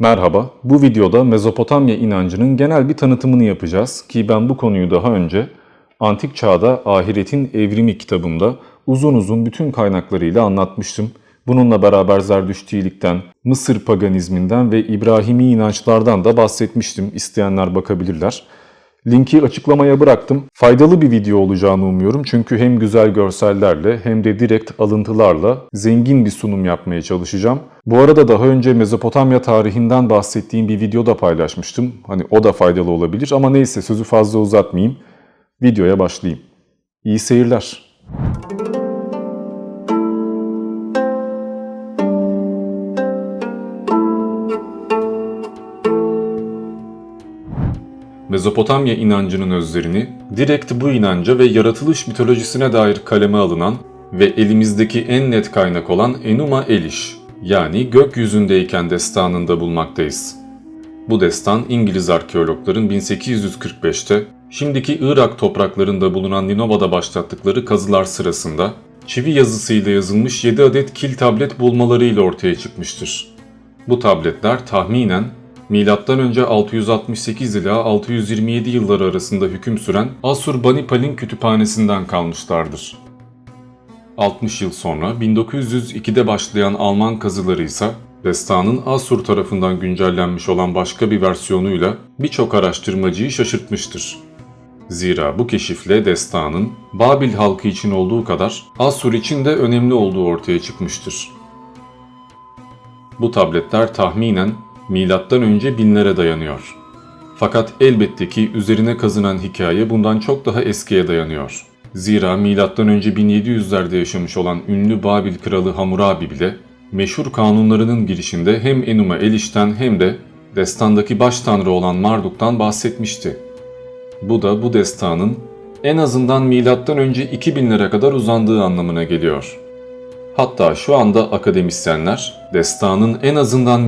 Merhaba, bu videoda Mezopotamya inancının genel bir tanıtımını yapacağız ki ben bu konuyu daha önce Antik Çağda Ahiretin Evrimi kitabımda uzun uzun bütün kaynaklarıyla anlatmıştım. Bununla beraber Zerdüştilikten, Mısır paganizminden ve İbrahimi inançlardan da bahsetmiştim. İsteyenler bakabilirler. Linki açıklamaya bıraktım. Faydalı bir video olacağını umuyorum çünkü hem güzel görsellerle hem de direkt alıntılarla zengin bir sunum yapmaya çalışacağım. Bu arada daha önce Mezopotamya tarihinden bahsettiğim bir video da paylaşmıştım. Hani o da faydalı olabilir ama neyse sözü fazla uzatmayayım. Videoya başlayayım. İyi seyirler. Mezopotamya inancının özlerini direkt bu inanca ve yaratılış mitolojisine dair kaleme alınan ve elimizdeki en net kaynak olan Enuma Elish yani gökyüzündeyken destanında bulmaktayız. Bu destan İngiliz arkeologların 1845'te şimdiki Irak topraklarında bulunan Ninova'da başlattıkları kazılar sırasında çivi yazısıyla yazılmış 7 adet kil tablet bulmalarıyla ortaya çıkmıştır. Bu tabletler tahminen M.Ö. 668 ila 627 yılları arasında hüküm süren Asur-Banipal'in kütüphanesinden kalmışlardır. 60 yıl sonra 1902'de başlayan Alman kazıları ise destanın Asur tarafından güncellenmiş olan başka bir versiyonuyla birçok araştırmacıyı şaşırtmıştır. Zira bu keşifle destanın Babil halkı için olduğu kadar Asur için de önemli olduğu ortaya çıkmıştır. Bu tabletler tahminen milattan önce binlere dayanıyor. Fakat elbette ki üzerine kazınan hikaye bundan çok daha eskiye dayanıyor. Zira milattan önce 1700'lerde yaşamış olan ünlü Babil kralı Hammurabi bile meşhur kanunlarının girişinde hem Enuma Elish'ten hem de destandaki baş tanrı olan Marduk'tan bahsetmişti. Bu da bu destanın en azından milattan önce 2000'lere kadar uzandığı anlamına geliyor. Hatta şu anda akademisyenler destanın en azından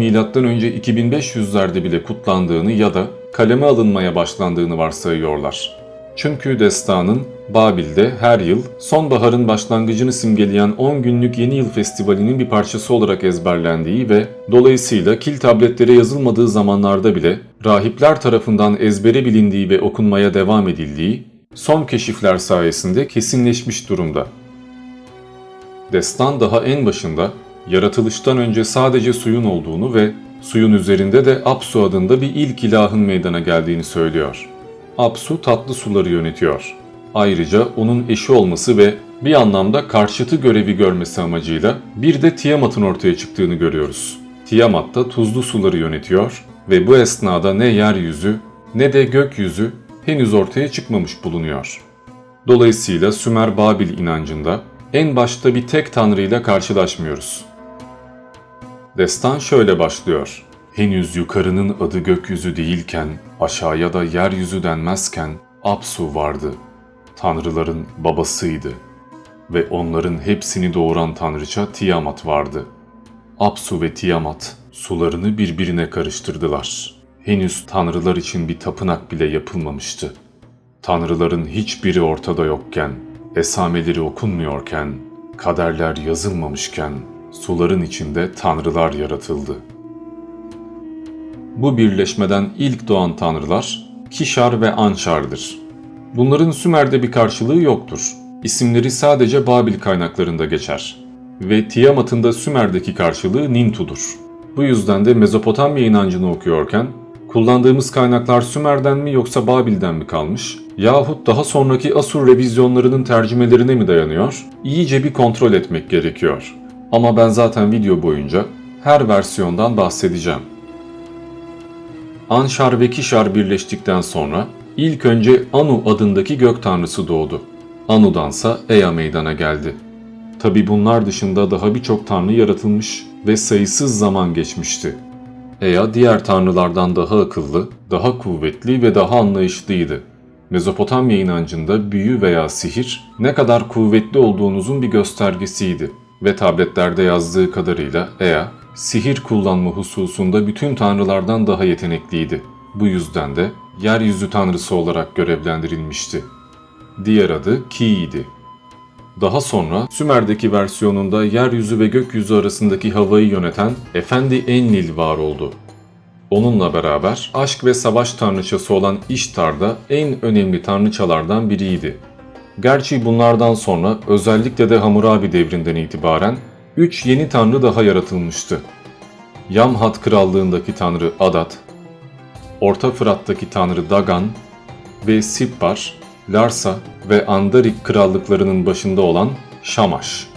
önce 2500'lerde bile kutlandığını ya da kaleme alınmaya başlandığını varsayıyorlar. Çünkü destanın Babil'de her yıl sonbaharın başlangıcını simgeleyen 10 günlük Yeni Yıl Festivali'nin bir parçası olarak ezberlendiği ve dolayısıyla kil tabletlere yazılmadığı zamanlarda bile rahipler tarafından ezbere bilindiği ve okunmaya devam edildiği son keşifler sayesinde kesinleşmiş durumda. Destan daha en başında yaratılıştan önce sadece suyun olduğunu ve suyun üzerinde de Apsu adında bir ilk ilahın meydana geldiğini söylüyor. Apsu tatlı suları yönetiyor. Ayrıca onun eşi olması ve bir anlamda karşıtı görevi görmesi amacıyla bir de Tiamat'ın ortaya çıktığını görüyoruz. Tiamat da tuzlu suları yönetiyor ve bu esnada ne yeryüzü ne de gökyüzü henüz ortaya çıkmamış bulunuyor. Dolayısıyla Sümer Babil inancında en başta bir tek tanrıyla karşılaşmıyoruz. Destan şöyle başlıyor. Henüz yukarının adı gökyüzü değilken, aşağıya da yeryüzü denmezken Apsu vardı. Tanrıların babasıydı. Ve onların hepsini doğuran tanrıça Tiamat vardı. Apsu ve Tiamat sularını birbirine karıştırdılar. Henüz tanrılar için bir tapınak bile yapılmamıştı. Tanrıların hiçbiri ortada yokken, esameleri okunmuyorken, kaderler yazılmamışken suların içinde tanrılar yaratıldı. Bu birleşmeden ilk doğan tanrılar Kişar ve Anşar'dır. Bunların Sümer'de bir karşılığı yoktur. İsimleri sadece Babil kaynaklarında geçer. Ve Tiamat'ın da Sümer'deki karşılığı Nintu'dur. Bu yüzden de Mezopotamya inancını okuyorken kullandığımız kaynaklar Sümer'den mi yoksa Babil'den mi kalmış yahut daha sonraki Asur revizyonlarının tercümelerine mi dayanıyor? İyice bir kontrol etmek gerekiyor. Ama ben zaten video boyunca her versiyondan bahsedeceğim. Anşar ve Kişar birleştikten sonra ilk önce Anu adındaki gök tanrısı doğdu. Anu'dansa Ea meydana geldi. Tabi bunlar dışında daha birçok tanrı yaratılmış ve sayısız zaman geçmişti. Ea diğer tanrılardan daha akıllı, daha kuvvetli ve daha anlayışlıydı. Mezopotamya inancında büyü veya sihir ne kadar kuvvetli olduğunuzun bir göstergesiydi ve tabletlerde yazdığı kadarıyla Ea, sihir kullanma hususunda bütün tanrılardan daha yetenekliydi. Bu yüzden de yeryüzü tanrısı olarak görevlendirilmişti. Diğer adı Ki idi. Daha sonra Sümer'deki versiyonunda yeryüzü ve gökyüzü arasındaki havayı yöneten Efendi Enlil var oldu. Onunla beraber aşk ve savaş tanrıçası olan İştar da en önemli tanrıçalardan biriydi. Gerçi bunlardan sonra özellikle de Hammurabi devrinden itibaren 3 yeni tanrı daha yaratılmıştı. Yamhat krallığındaki tanrı Adat, Orta Fırat'taki tanrı Dagan ve Sippar, Larsa ve Andarik krallıklarının başında olan Şamaş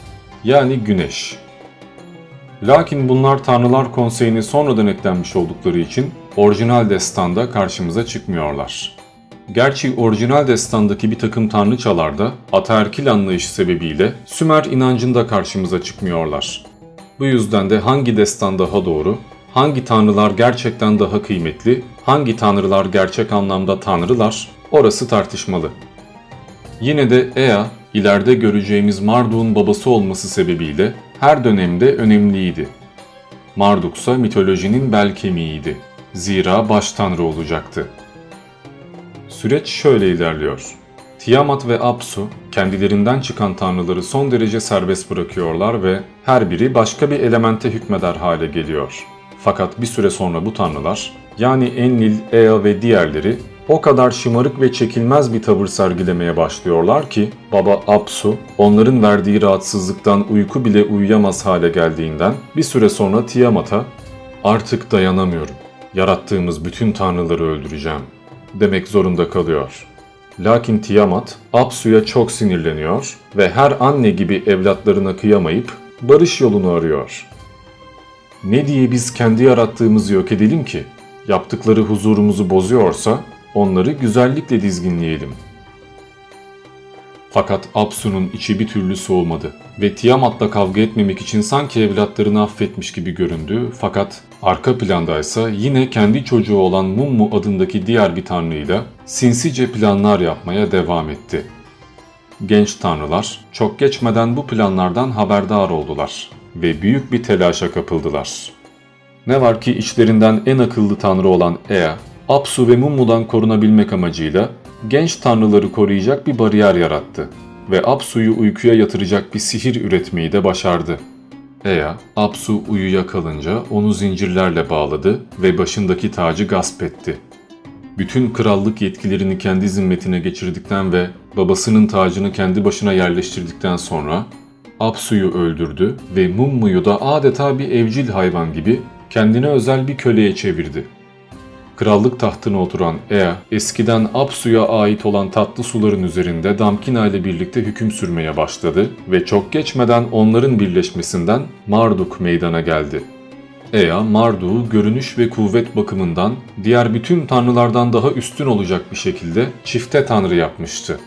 yani Güneş. Lakin bunlar Tanrılar Konseyi'ne sonradan eklenmiş oldukları için orijinal destanda karşımıza çıkmıyorlar. Gerçi orijinal destandaki bir takım tanrıçalarda ataerkil anlayışı sebebiyle Sümer inancında karşımıza çıkmıyorlar. Bu yüzden de hangi destan daha doğru, hangi tanrılar gerçekten daha kıymetli, hangi tanrılar gerçek anlamda tanrılar orası tartışmalı. Yine de Ea, ileride göreceğimiz Marduk'un babası olması sebebiyle her dönemde önemliydi. Marduk ise mitolojinin bel kemiğiydi. Zira baş tanrı olacaktı. Süreç şöyle ilerliyor. Tiamat ve Apsu kendilerinden çıkan tanrıları son derece serbest bırakıyorlar ve her biri başka bir elemente hükmeder hale geliyor. Fakat bir süre sonra bu tanrılar yani Enlil, Ea ve diğerleri o kadar şımarık ve çekilmez bir tavır sergilemeye başlıyorlar ki baba Apsu onların verdiği rahatsızlıktan uyku bile uyuyamaz hale geldiğinden bir süre sonra Tiamat'a artık dayanamıyorum. Yarattığımız bütün tanrıları öldüreceğim demek zorunda kalıyor. Lakin Tiamat Apsu'ya çok sinirleniyor ve her anne gibi evlatlarına kıyamayıp barış yolunu arıyor. Ne diye biz kendi yarattığımızı yok edelim ki? Yaptıkları huzurumuzu bozuyorsa onları güzellikle dizginleyelim. Fakat Apsu'nun içi bir türlü soğumadı ve Tiamat'la kavga etmemek için sanki evlatlarını affetmiş gibi göründü fakat arka plandaysa yine kendi çocuğu olan Mummu adındaki diğer bir tanrıyla sinsice planlar yapmaya devam etti. Genç tanrılar çok geçmeden bu planlardan haberdar oldular ve büyük bir telaşa kapıldılar. Ne var ki içlerinden en akıllı tanrı olan Ea, Apsu ve Mummu'dan korunabilmek amacıyla genç tanrıları koruyacak bir bariyer yarattı ve Apsu'yu uykuya yatıracak bir sihir üretmeyi de başardı. Ea, Apsu uyuya kalınca onu zincirlerle bağladı ve başındaki tacı gasp etti. Bütün krallık yetkilerini kendi zimmetine geçirdikten ve babasının tacını kendi başına yerleştirdikten sonra Apsu'yu öldürdü ve Mummu'yu da adeta bir evcil hayvan gibi kendine özel bir köleye çevirdi. Krallık tahtına oturan Ea, eskiden Apsu'ya ait olan tatlı suların üzerinde Damkina ile birlikte hüküm sürmeye başladı ve çok geçmeden onların birleşmesinden Marduk meydana geldi. Ea, Marduk'u görünüş ve kuvvet bakımından diğer bütün tanrılardan daha üstün olacak bir şekilde çifte tanrı yapmıştı.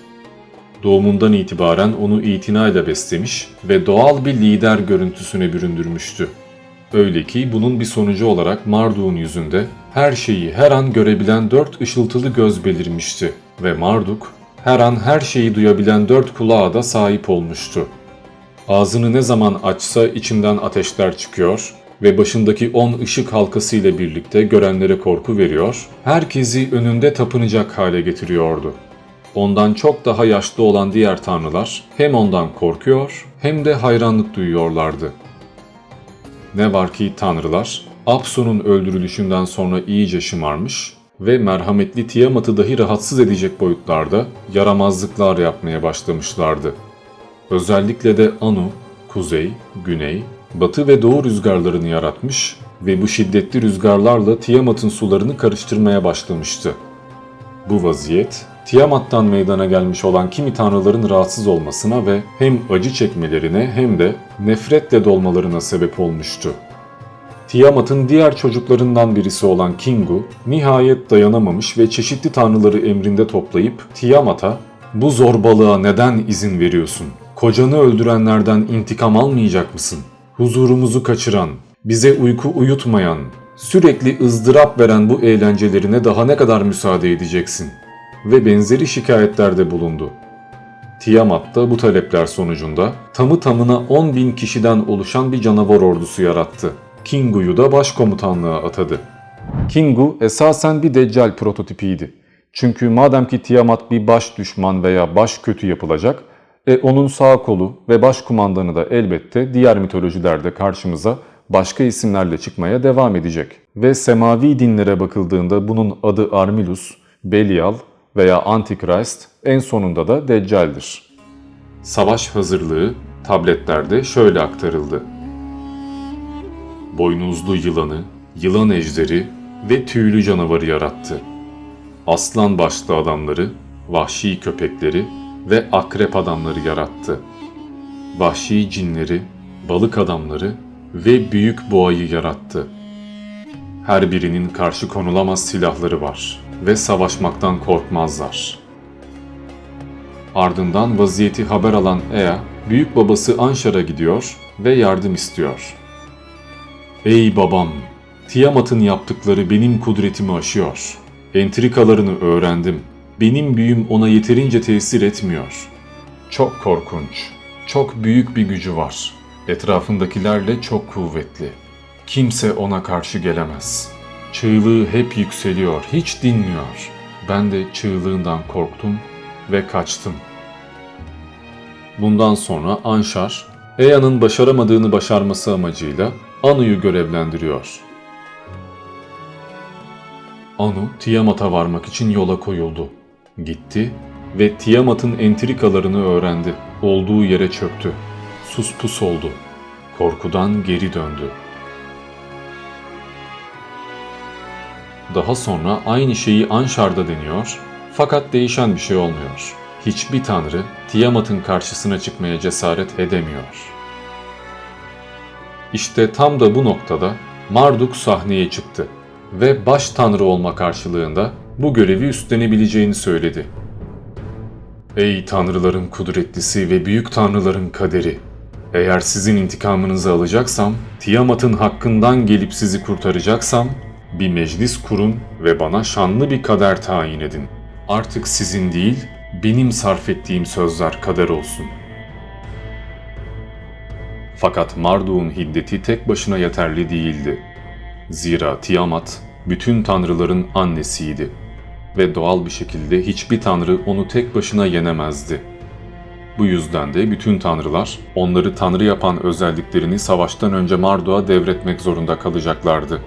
Doğumundan itibaren onu itinayla beslemiş ve doğal bir lider görüntüsüne büründürmüştü. Öyle ki bunun bir sonucu olarak Marduk'un yüzünde her şeyi her an görebilen dört ışıltılı göz belirmişti ve Marduk her an her şeyi duyabilen dört kulağa da sahip olmuştu. Ağzını ne zaman açsa içinden ateşler çıkıyor ve başındaki on ışık halkası ile birlikte görenlere korku veriyor, herkesi önünde tapınacak hale getiriyordu. Ondan çok daha yaşlı olan diğer tanrılar hem ondan korkuyor hem de hayranlık duyuyorlardı. Ne var ki tanrılar Apsu'nun öldürülüşünden sonra iyice şımarmış ve merhametli Tiamat'ı dahi rahatsız edecek boyutlarda yaramazlıklar yapmaya başlamışlardı. Özellikle de Anu, kuzey, güney, batı ve doğu rüzgarlarını yaratmış ve bu şiddetli rüzgarlarla Tiamat'ın sularını karıştırmaya başlamıştı. Bu vaziyet Tiamat'tan meydana gelmiş olan kimi tanrıların rahatsız olmasına ve hem acı çekmelerine hem de nefretle dolmalarına sebep olmuştu. Tiamat'ın diğer çocuklarından birisi olan Kingu nihayet dayanamamış ve çeşitli tanrıları emrinde toplayıp Tiamat'a bu zorbalığa neden izin veriyorsun? Kocanı öldürenlerden intikam almayacak mısın? Huzurumuzu kaçıran, bize uyku uyutmayan, sürekli ızdırap veren bu eğlencelerine daha ne kadar müsaade edeceksin? Ve benzeri şikayetlerde bulundu. Tiamat da bu talepler sonucunda tamı tamına 10 bin kişiden oluşan bir canavar ordusu yarattı. Kingu'yu da başkomutanlığa atadı. Kingu esasen bir deccal prototipiydi. Çünkü madem ki Tiamat bir baş düşman veya baş kötü yapılacak, e onun sağ kolu ve baş kumandanı da elbette diğer mitolojilerde karşımıza başka isimlerle çıkmaya devam edecek. ve semavi dinlere bakıldığında bunun adı Armilus, Belial veya Antichrist, en sonunda da Deccal'dir. Savaş hazırlığı tabletlerde şöyle aktarıldı. Boynuzlu yılanı, yılan ejderi ve tüylü canavarı yarattı. Aslan başlı adamları, vahşi köpekleri ve akrep adamları yarattı. Vahşi cinleri, balık adamları ve büyük boğayı yarattı. Her birinin karşı konulamaz silahları var ve savaşmaktan korkmazlar. Ardından vaziyeti haber alan Ea, büyük babası Anşar'a gidiyor ve yardım istiyor. Ey babam, Tiamat'ın yaptıkları benim kudretimi aşıyor. Entrikalarını öğrendim. Benim büyüm ona yeterince tesir etmiyor. Çok korkunç, çok büyük bir gücü var. Etrafındakilerle çok kuvvetli. Kimse ona karşı gelemez. Çığlığı hep yükseliyor, hiç dinmiyor. Ben de çığlığından korktum ve kaçtım. Bundan sonra Anşar, Ea'nın başaramadığını başarması amacıyla Anu'yu görevlendiriyor. Anu, Tiamat'a varmak için yola koyuldu. Gitti ve Tiamat'ın entrikalarını öğrendi. Olduğu yere çöktü. Sus pus oldu. Korkudan geri döndü. Daha sonra aynı şeyi Anşar'da deniyor fakat değişen bir şey olmuyor. Hiçbir tanrı Tiamat'ın karşısına çıkmaya cesaret edemiyor. İşte tam da bu noktada Marduk sahneye çıktı ve baş tanrı olma karşılığında bu görevi üstlenebileceğini söyledi. Ey tanrıların kudretlisi ve büyük tanrıların kaderi! Eğer sizin intikamınızı alacaksam, Tiamat'ın hakkından gelip sizi kurtaracaksam, bir meclis kurun ve bana şanlı bir kader tayin edin. Artık sizin değil, benim sarf ettiğim sözler kader olsun. Fakat Marduk'un hiddeti tek başına yeterli değildi. Zira Tiamat bütün tanrıların annesiydi ve doğal bir şekilde hiçbir tanrı onu tek başına yenemezdi. Bu yüzden de bütün tanrılar onları tanrı yapan özelliklerini savaştan önce Marduk'a devretmek zorunda kalacaklardı.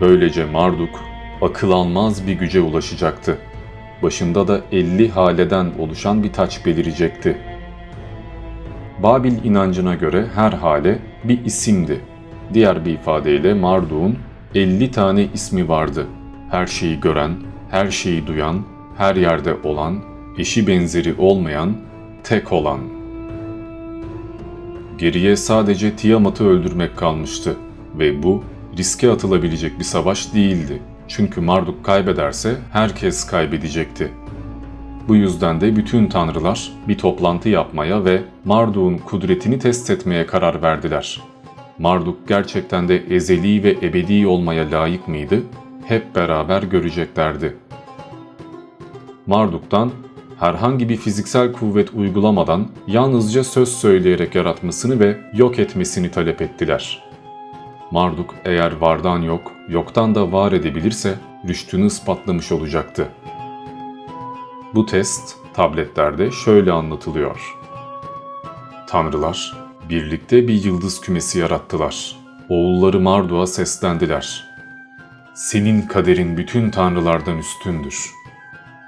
Böylece Marduk akıl almaz bir güce ulaşacaktı. Başında da 50 haleden oluşan bir taç belirecekti. Babil inancına göre her hale bir isimdi. Diğer bir ifadeyle Marduk'un 50 tane ismi vardı. Her şeyi gören, her şeyi duyan, her yerde olan, eşi benzeri olmayan, tek olan. Geriye sadece Tiamat'ı öldürmek kalmıştı ve bu riske atılabilecek bir savaş değildi. Çünkü Marduk kaybederse herkes kaybedecekti. Bu yüzden de bütün tanrılar bir toplantı yapmaya ve Marduk'un kudretini test etmeye karar verdiler. Marduk gerçekten de ezeli ve ebedi olmaya layık mıydı? Hep beraber göreceklerdi. Marduk'tan herhangi bir fiziksel kuvvet uygulamadan yalnızca söz söyleyerek yaratmasını ve yok etmesini talep ettiler. Marduk eğer vardan yok, yoktan da var edebilirse rüştünü ispatlamış olacaktı. Bu test tabletlerde şöyle anlatılıyor. Tanrılar birlikte bir yıldız kümesi yarattılar. Oğulları Marduk'a seslendiler. Senin kaderin bütün tanrılardan üstündür.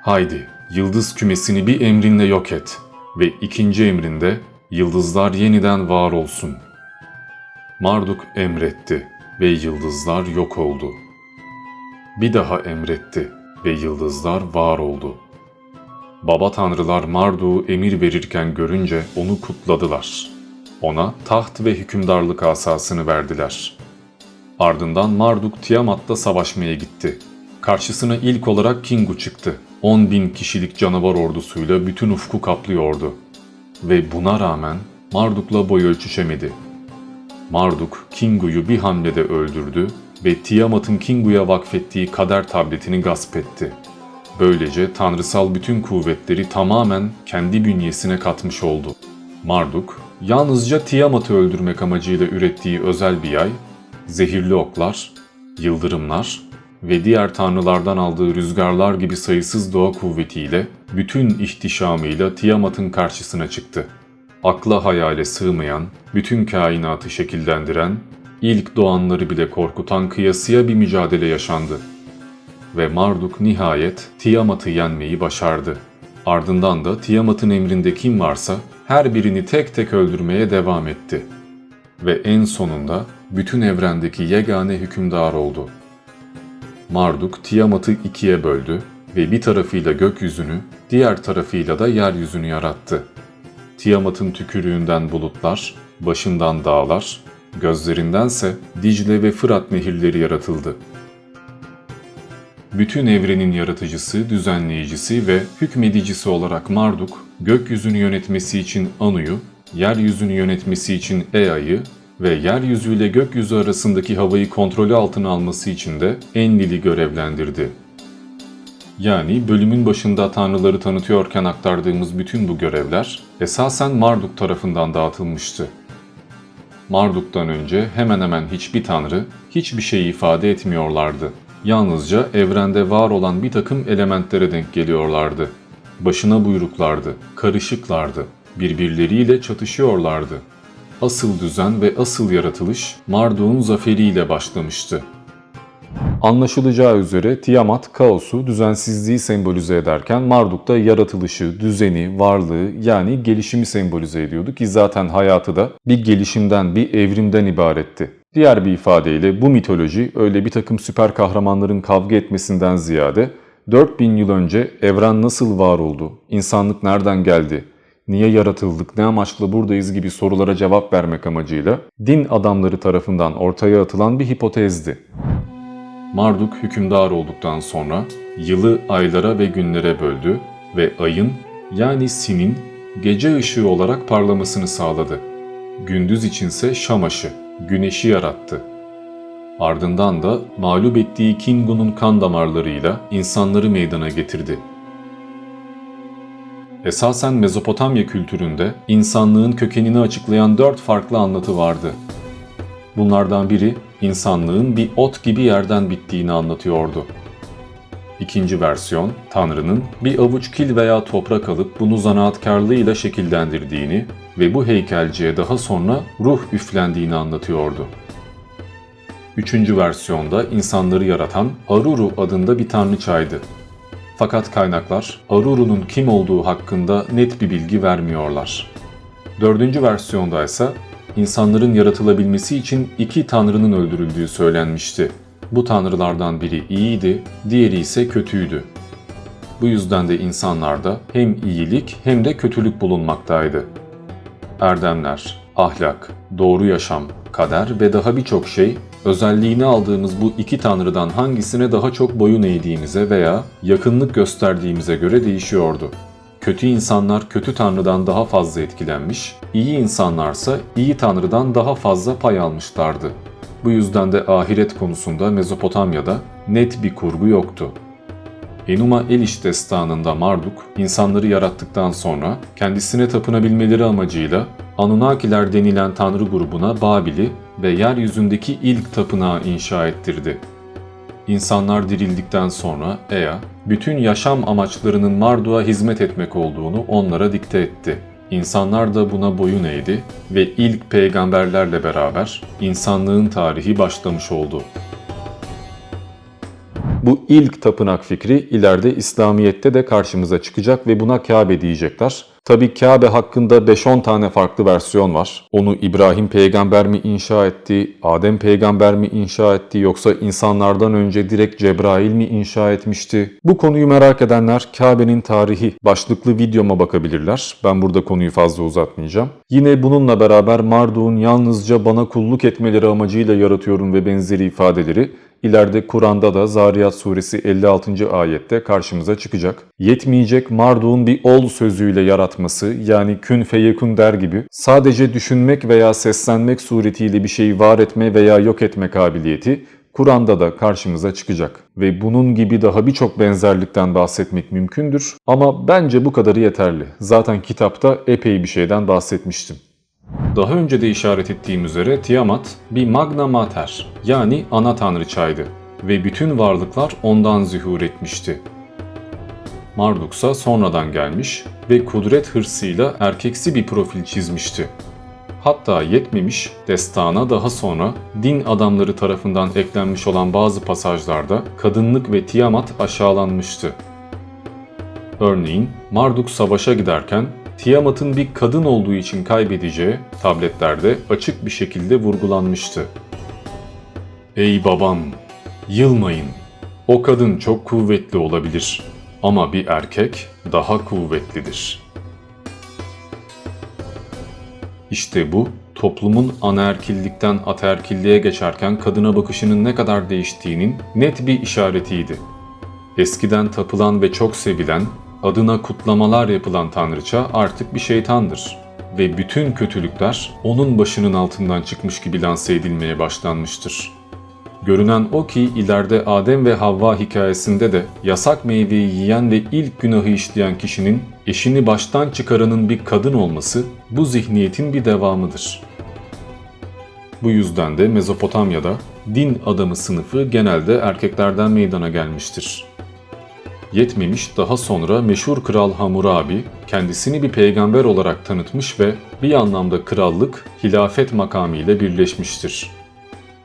Haydi yıldız kümesini bir emrinle yok et ve ikinci emrinde yıldızlar yeniden var olsun. Marduk emretti ve yıldızlar yok oldu. Bir daha emretti ve yıldızlar var oldu. Baba tanrılar Marduk'u emir verirken görünce onu kutladılar. Ona taht ve hükümdarlık asasını verdiler. Ardından Marduk Tiamat'la savaşmaya gitti. Karşısına ilk olarak Kingu çıktı. 10 bin kişilik canavar ordusuyla bütün ufku kaplıyordu. Ve buna rağmen Marduk'la boy ölçüşemedi. Marduk, Kingu'yu bir hamlede öldürdü ve Tiamat'ın Kingu'ya vakfettiği kader tabletini gasp etti. Böylece tanrısal bütün kuvvetleri tamamen kendi bünyesine katmış oldu. Marduk, yalnızca Tiamat'ı öldürmek amacıyla ürettiği özel bir yay, zehirli oklar, yıldırımlar ve diğer tanrılardan aldığı rüzgarlar gibi sayısız doğa kuvvetiyle bütün ihtişamıyla Tiamat'ın karşısına çıktı. Akla hayale sığmayan, bütün kainatı şekillendiren, ilk doğanları bile korkutan kıyasıya bir mücadele yaşandı. Ve Marduk nihayet Tiamat'ı yenmeyi başardı. Ardından da Tiamat'ın emrinde kim varsa her birini tek tek öldürmeye devam etti. Ve en sonunda bütün evrendeki yegane hükümdar oldu. Marduk Tiamat'ı ikiye böldü ve bir tarafıyla gökyüzünü, diğer tarafıyla da yeryüzünü yarattı. Tiamat'ın tükürüğünden bulutlar, başından dağlar, gözlerindense Dicle ve Fırat nehirleri yaratıldı. Bütün evrenin yaratıcısı, düzenleyicisi ve hükmedicisi olarak Marduk, gökyüzünü yönetmesi için Anu'yu, yeryüzünü yönetmesi için Ea'yı ve yeryüzüyle gökyüzü arasındaki havayı kontrolü altına alması için de Enlil'i görevlendirdi. Yani bölümün başında tanrıları tanıtıyorken aktardığımız bütün bu görevler esasen Marduk tarafından dağıtılmıştı. Marduk'tan önce hemen hemen hiçbir tanrı hiçbir şey ifade etmiyorlardı. Yalnızca evrende var olan bir takım elementlere denk geliyorlardı. Başına buyruklardı, karışıklardı, birbirleriyle çatışıyorlardı. Asıl düzen ve asıl yaratılış Marduk'un zaferiyle başlamıştı. Anlaşılacağı üzere Tiamat kaosu, düzensizliği sembolize ederken Marduk da yaratılışı, düzeni, varlığı yani gelişimi sembolize ediyordu ki zaten hayatı da bir gelişimden, bir evrimden ibaretti. Diğer bir ifadeyle bu mitoloji öyle bir takım süper kahramanların kavga etmesinden ziyade 4000 yıl önce evren nasıl var oldu, insanlık nereden geldi, niye yaratıldık, ne amaçla buradayız gibi sorulara cevap vermek amacıyla din adamları tarafından ortaya atılan bir hipotezdi. Marduk hükümdar olduktan sonra yılı aylara ve günlere böldü ve ayın yani Sin'in gece ışığı olarak parlamasını sağladı. Gündüz içinse Şamaş'ı, güneşi yarattı. Ardından da mağlup ettiği Kingu'nun kan damarlarıyla insanları meydana getirdi. Esasen Mezopotamya kültüründe insanlığın kökenini açıklayan dört farklı anlatı vardı. Bunlardan biri insanlığın bir ot gibi yerden bittiğini anlatıyordu. İkinci versiyon, Tanrı'nın bir avuç kil veya toprak alıp bunu zanaatkarlığıyla şekillendirdiğini ve bu heykelciye daha sonra ruh üflendiğini anlatıyordu. Üçüncü versiyonda insanları yaratan Aruru adında bir tanrıçaydı. Fakat kaynaklar Aruru'nun kim olduğu hakkında net bir bilgi vermiyorlar. Dördüncü versiyonda ise insanların yaratılabilmesi için iki tanrının öldürüldüğü söylenmişti. Bu tanrılardan biri iyiydi, diğeri ise kötüydü. Bu yüzden de insanlarda hem iyilik hem de kötülük bulunmaktaydı. Erdemler, ahlak, doğru yaşam, kader ve daha birçok şey özelliğini aldığımız bu iki tanrıdan hangisine daha çok boyun eğdiğimize veya yakınlık gösterdiğimize göre değişiyordu. Kötü insanlar kötü tanrıdan daha fazla etkilenmiş, iyi insanlarsa iyi tanrıdan daha fazla pay almışlardı. Bu yüzden de ahiret konusunda Mezopotamya'da net bir kurgu yoktu. Enuma Eliş destanında Marduk, insanları yarattıktan sonra kendisine tapınabilmeleri amacıyla Anunnakiler denilen tanrı grubuna Babil'i ve yeryüzündeki ilk tapınağı inşa ettirdi. İnsanlar dirildikten sonra Ea, bütün yaşam amaçlarının Marduk'a hizmet etmek olduğunu onlara dikte etti. İnsanlar da buna boyun eğdi ve ilk peygamberlerle beraber insanlığın tarihi başlamış oldu. Bu ilk tapınak fikri ileride İslamiyet'te de karşımıza çıkacak ve buna Kabe diyecekler. Tabi Kabe hakkında 5-10 tane farklı versiyon var. Onu İbrahim peygamber mi inşa etti, Adem peygamber mi inşa etti yoksa insanlardan önce direkt Cebrail mi inşa etmişti? Bu konuyu merak edenler Kabe'nin tarihi başlıklı videoma bakabilirler. Ben burada konuyu fazla uzatmayacağım. Yine bununla beraber Marduk'un yalnızca bana kulluk etmeleri amacıyla yaratıyorum ve benzeri ifadeleri İleride Kur'an'da da Zariyat suresi 56. ayette karşımıza çıkacak. Yetmeyecek Marduk'un bir ol sözüyle yaratması yani kün feyekun der gibi sadece düşünmek veya seslenmek suretiyle bir şeyi var etme veya yok etme kabiliyeti Kur'an'da da karşımıza çıkacak ve bunun gibi daha birçok benzerlikten bahsetmek mümkündür ama bence bu kadarı yeterli. Zaten kitapta epey bir şeyden bahsetmiştim. Daha önce de işaret ettiğim üzere Tiamat bir magna mater yani ana tanrıçaydı ve bütün varlıklar ondan zühur etmişti. Marduk ise sonradan gelmiş ve kudret hırsıyla erkeksi bir profil çizmişti. Hatta yetmemiş, destana daha sonra din adamları tarafından eklenmiş olan bazı pasajlarda kadınlık ve Tiamat aşağılanmıştı. Örneğin Marduk savaşa giderken Tiamat'ın bir kadın olduğu için kaybedeceği tabletlerde açık bir şekilde vurgulanmıştı. Ey babam, yılmayın. O kadın çok kuvvetli olabilir ama bir erkek daha kuvvetlidir. İşte bu toplumun anaerkillikten ataerkilliğe geçerken kadına bakışının ne kadar değiştiğinin net bir işaretiydi. Eskiden tapılan ve çok sevilen, adına kutlamalar yapılan tanrıça artık bir şeytandır ve bütün kötülükler onun başının altından çıkmış gibi lanse edilmeye başlanmıştır. Görünen o ki ileride Adem ve Havva hikayesinde de yasak meyveyi yiyen ve ilk günahı işleyen kişinin eşini baştan çıkaranın bir kadın olması bu zihniyetin bir devamıdır. Bu yüzden de Mezopotamya'da din adamı sınıfı genelde erkeklerden meydana gelmiştir. Yetmemiş daha sonra meşhur kral Hammurabi kendisini bir peygamber olarak tanıtmış ve bir anlamda krallık hilafet makamı ile birleşmiştir.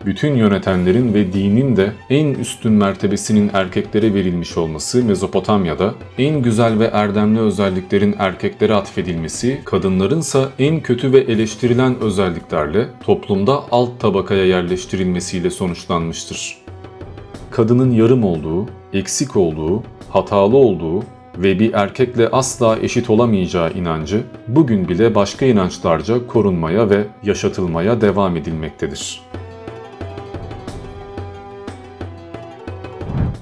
Bütün yönetenlerin ve dinin de en üstün mertebesinin erkeklere verilmiş olması Mezopotamya'da, en güzel ve erdemli özelliklerin erkeklere atfedilmesi, kadınlarınsa en kötü ve eleştirilen özelliklerle toplumda alt tabakaya yerleştirilmesiyle sonuçlanmıştır. Kadının yarım olduğu, eksik olduğu, hatalı olduğu ve bir erkekle asla eşit olamayacağı inancı bugün bile başka inançlarca korunmaya ve yaşatılmaya devam edilmektedir.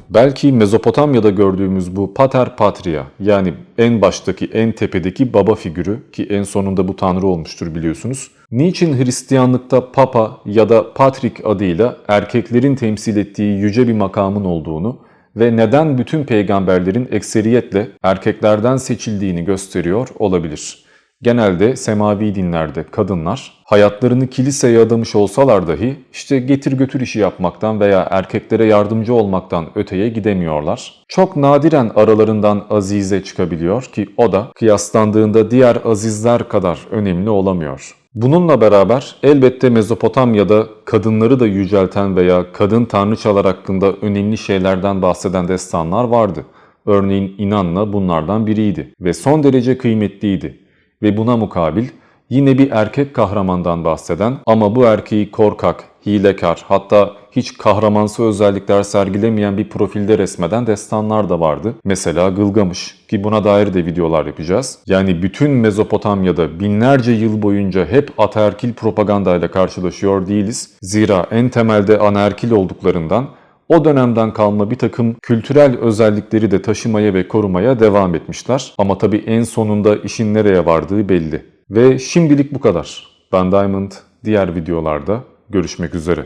Belki Mezopotamya'da gördüğümüz bu pater patria yani en baştaki en tepedeki baba figürü ki en sonunda bu tanrı olmuştur biliyorsunuz. Niçin Hristiyanlıkta papa ya da patrik adıyla erkeklerin temsil ettiği yüce bir makamın olduğunu ve neden bütün peygamberlerin ekseriyetle erkeklerden seçildiğini gösteriyor olabilir. Genelde semavi dinlerde kadınlar hayatlarını kiliseye adamış olsalar dahi işte getir götür işi yapmaktan veya erkeklere yardımcı olmaktan öteye gidemiyorlar. Çok nadiren aralarından azize çıkabiliyor ki o da kıyaslandığında diğer azizler kadar önemli olamıyor. Bununla beraber elbette Mezopotamya'da kadınları da yücelten veya kadın tanrıçalar hakkında önemli şeylerden bahseden destanlar vardı. Örneğin İnanna bunlardan biriydi ve son derece kıymetliydi ve buna mukabil yine bir erkek kahramandan bahseden ama bu erkeği korkak, hilekar hatta hiç kahramansı özellikler sergilemeyen bir profilde resmeden destanlar da vardı. Mesela Gılgamış ki buna dair de videolar yapacağız. Yani bütün Mezopotamya'da binlerce yıl boyunca hep ataerkil propagandayla karşılaşıyor değiliz. Zira en temelde anaerkil olduklarından o dönemden kalma bir takım kültürel özellikleri de taşımaya ve korumaya devam etmişler. Ama tabii en sonunda işin nereye vardığı belli. Ve şimdilik bu kadar. Ben Diamond. Diğer videolarda görüşmek üzere.